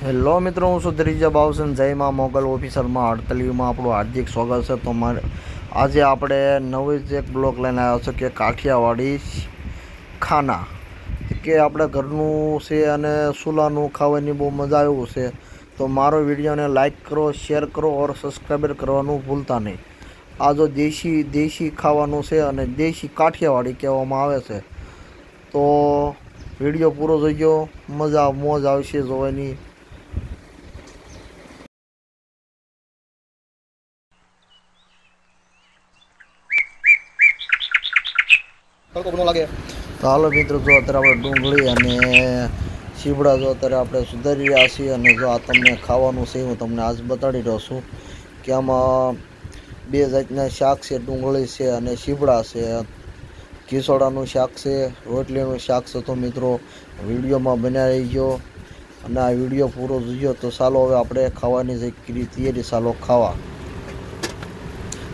Hello મિત્રો, હું સુધરીજા બાવસન. જય જયમાં મોગલ ઓફિસરમાં અડતલીમાં આપણું હાર્દિક સ્વાગત છે તો મારે આજે આપણે નવી જ એક બ્લોક લઈને આવ્યો છે કે કાઠિયાવાડી ખાના. કે આપણે ઘરનું છે અને સુલાનું ખાવાની બહુ મજા આવ્યું છે. તો મારો વિડીયોને લાઇક કરો, શેર કરો ઓર સબસ્ક્રાઈબર કરવાનું ભૂલતા નહીં. આ જો દેશી દેશી ખાવાનું છે અને દેશી કાઠિયાવાડી કહેવામાં આવે છે. તો વીડિયો પૂરો થઈ ગયો મજા, મોજ આવશે જોવાની. તડકો મિત્રો, જો અત્યારે આપણે ડુંગળી અને શીબડા જો અત્યારે આપણે સુધારી રહ્યા છીએ અને જો આ તમને ખાવાનું છે, હું તમને આજ બતાડી રહ્યો છું કે આમાં બે જાતના શાક છે, ડુંગળી છે અને શીબડા છે. ઘીસોડાનું શાક છે, રોટલીનું શાક છે. તો મિત્રો, વિડીયોમાં બન્યા રહીજો અને આ વીડિયો પૂરો જોયો તો ચાલો હવે આપણે ખાવાની જે તૈયારી ચાલો ખાવા.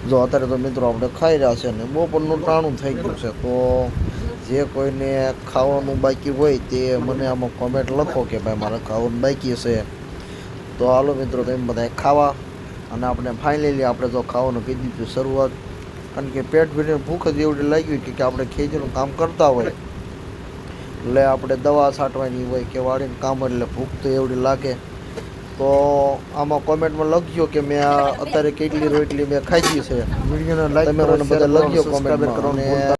જો અત્યારે તો મિત્રો આપણે ખાઈ રહ્યા છે ને બપોરનું ટાણું થઈ ગયું છે, તો જે કોઈને ખાવાનું બાકી હોય તે મને આમાં કોમેન્ટ લખો કે ભાઈ મારે ખાવાનું બાકી છે. તો હાલો મિત્રો તમે બધા ખાવા અને આપણે ફાઇનલી આપણે તો ખાવાનું કીધી દીધું શરૂઆત, કારણ કે પેટ ભરીને ભૂખ જ એવડી લાગી કે આપણે ખેતીનું કામ કરતા હોય. એટલે આપણે દવા છાંટવાની હોય કે વાળીને કામ એટલે ભૂખ તો એવડી લાગે. તો આમાં કોમેન્ટમાં લખજો કે મેં અત્યારે કેટલી રોટલી મેં ખાધી છે. વિડીયોને લાઈક તમે બધા લખજો કોમેન્ટ કરવાનું